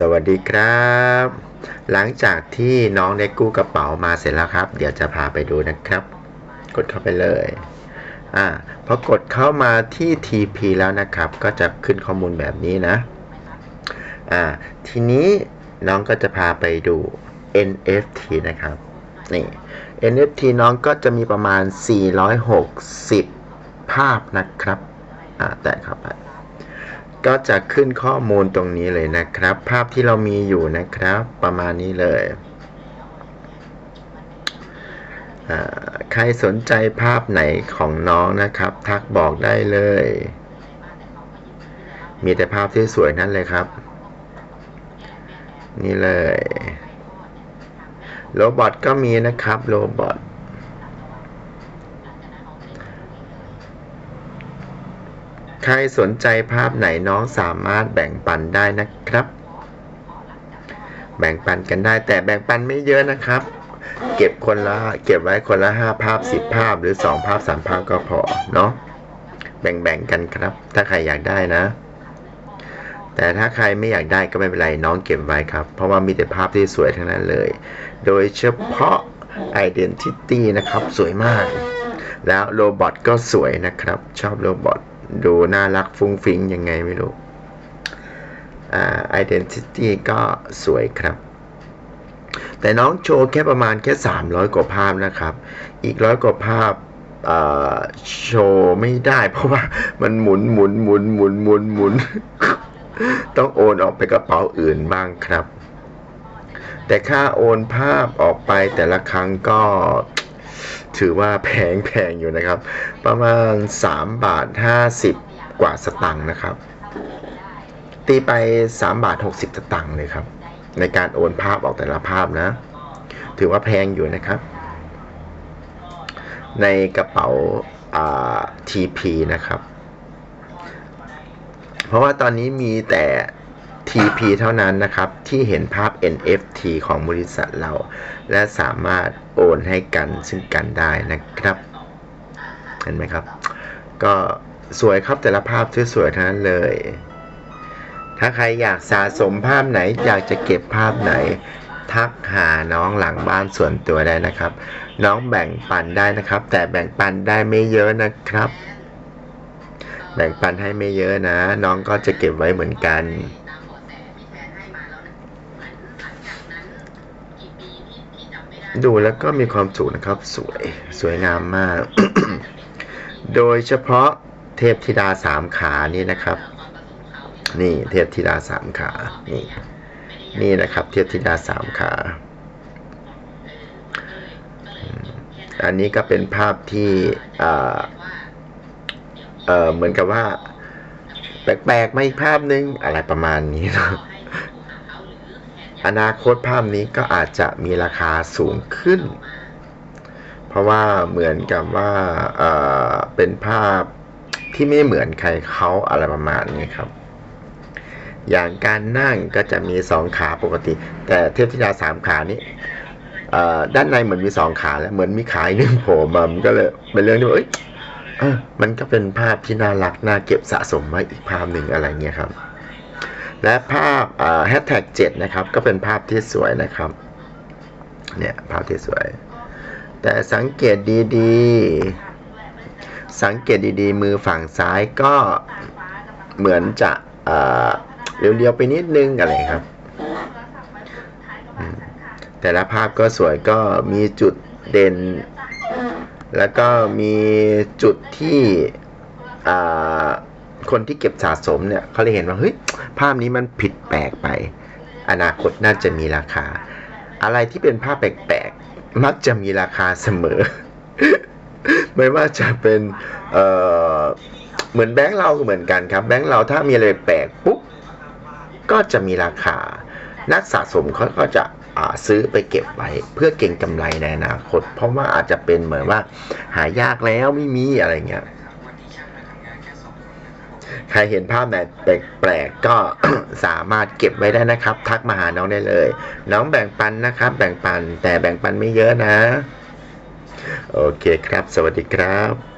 สวัสดีครับ หลังจากที่น้องได้กู้กระเป๋ามาเสร็จแล้วครับ เดี๋ยวจะพาไปดูนะครับ กดเข้าไปเลยอ่าพอกดเข้ามาที่ TP แล้วนะครับ ก็จะขึ้นข้อมูลแบบนี้นะอ่าทีนี้น้องก็จะพาไปดู NFT นะครับนี่ NFT น้องก็จะมีประมาณ 460 ภาพนะครับอ่าแตะเข้าไป ก็จะขึ้นข้อมูลตรงนี้เลยนะครับ ภาพที่เรามีอยู่นะครับ ประมาณนี้เลยใครสนใจภาพไหนของน้องนะครับ ทักบอกได้เลย มีแต่ภาพที่สวยนั่นเลยครับ นี่เลยโรบอทก็มีนะครับโรบอท ใครสนใจภาพไหนน้องสามารถแบ่งปันได้นะครับ แบ่งปันกันได้แต่แบ่งปันไม่เยอะนะครับ เก็บคนละเก็บไว้คนละห้าภาพสิบภาพหรือสองภาพสามภาพก็พอเนาะแบ่งๆกันครับ ถ้าใครอยากได้นะ แต่ถ้าใครไม่อยากได้ก็ไม่เป็นไรน้องเก็บไว้ครับ เพราะว่ามีแต่ภาพที่สวยทั้งนั้นเลย โดยเฉพาะ Identity นะครับ สวยมาก แล้วโรบอทก็สวยนะครับ ชอบโรบอท ดูน่ารักฟุ้งฟิ้งยังไงไม่รู้อ่า Identity ก็สวยครับ แต่น้องโชว์แค่ประมาณแค่ 300 กว่าภาพนะครับ อีกร้อยกว่าภาพอ่าโชว์ไม่ได้ เพราะว่ามันหมุนหมุนหมุนหมุนหมุนหมุนต้องโอนออกไปกระเป๋าอื่นบ้างครับ แต่ค่าโอนภาพออกไปแต่ละครั้งก็ ถือว่าแพงแพงอยู่นะครับ ประมาณ 3 บาท 50 กว่าสตังค์นะครับ ตีไป 3 บาท 60 สตังค์เลยครับ ในการโอนภาพออกแต่ละภาพนะ ถือว่าแพงอยู่นะครับ ในกระเป๋าา TP นะครับ เพราะว่าตอนนี้มีแต่ TP เท่านั้นนะครับ ที่เห็นภาพ NFT ของบริษัทเรา และสามารถโอนให้กันซึ่งกันได้นะครับ เห็นไหมครับ ก็สวยครับแต่ละภาพสวยๆทั้งนั้นเลย ถ้าใครอยากสะสมภาพไหน อยากจะเก็บภาพไหน ทักหาน้องหลังบ้านส่วนตัวได้นะครับ น้องแบ่งปันได้นะครับ แต่แบ่งปันได้ไม่เยอะนะครับแบ่งปันให้ไม่เยอะนะ น้องก็จะเก็บไว้เหมือนกัน ดูแล้วก็มีความสุขนะครับ สวยสวยงามมาก โดยเฉพาะเทพธิดาสามขานี่นะครับ นี่เทพธิดาสามขานี่นี่นะครับ เทพธิดาสามขาอันนี้ก็เป็นภาพที่เหมือนกับว่า แปลกๆมาอีกภาพนึงอะไรประมาณนี้นะ อนาคตภาพนี้ก็อาจจะมีราคาสูงขึ้น เพราะว่าเหมือนกับว่าเเป็นภาพที่ไม่เหมือนใครเขาอะไรประมาณนี้ครับ อย่างการนั่งก็จะมีสองขาปกติ แต่เทพธิดาสามขานี้ด้านในเหมือนมีสองขาแล้วเหมือนมีขาหนึ่งโผล่มามันก็เลยเป็นเรื่องที่ว่าเอ้ยอมันก็เป็นภาพที่น่ารักน่าเก็บสะสมไว้อีกภาพหนึ่งอะไรเงี้ยครับ และภาพแฮชแท็กเจ็ดนะครับ ก็เป็นภาพที่สวยนะครับ เนี่ยภาพที่สวย แต่สังเกตดีๆ สังเกตดีๆ มือฝั่งซ้ายก็เหมือนจะเรียวๆไปนิดนึงอะไรครับ แต่ละภาพก็สวยก็มีจุดเด่น แล้วก็มีจุดที่อ่า คนที่เก็บสะสมเนี่ยเขาเลยเห็นว่าเฮ้ยภาพนี้มันผิดแปลกไป อนาคตน่าจะมีราคา อะไรที่เป็นภาพแปลกๆมักจะมีราคาเสมอ ไม่ว่าจะเป็นเอ่อเหมือนแบงค์เราก็เหมือนกันครับ แบงค์เราถ้ามีอะไรแปลกปุ๊บก็จะมีราคา นักสะสมเขาก็จะซื้อไปเก็บไว้เพื่อเก็งกำไรในอนาคต เพราะว่าอาจจะเป็นเหมือนว่าหายากแล้วไม่มีอะไรเงี้ย ใครเห็นภาพไหนแปลกๆก็สามารถเก็บไว้ได้นะครับ ทักมาหาน้องได้เลย น้องแบ่งปันนะครับ แบ่งปันแต่แบ่งปันไม่เยอะนะ โอเคครับ สวัสดีครับ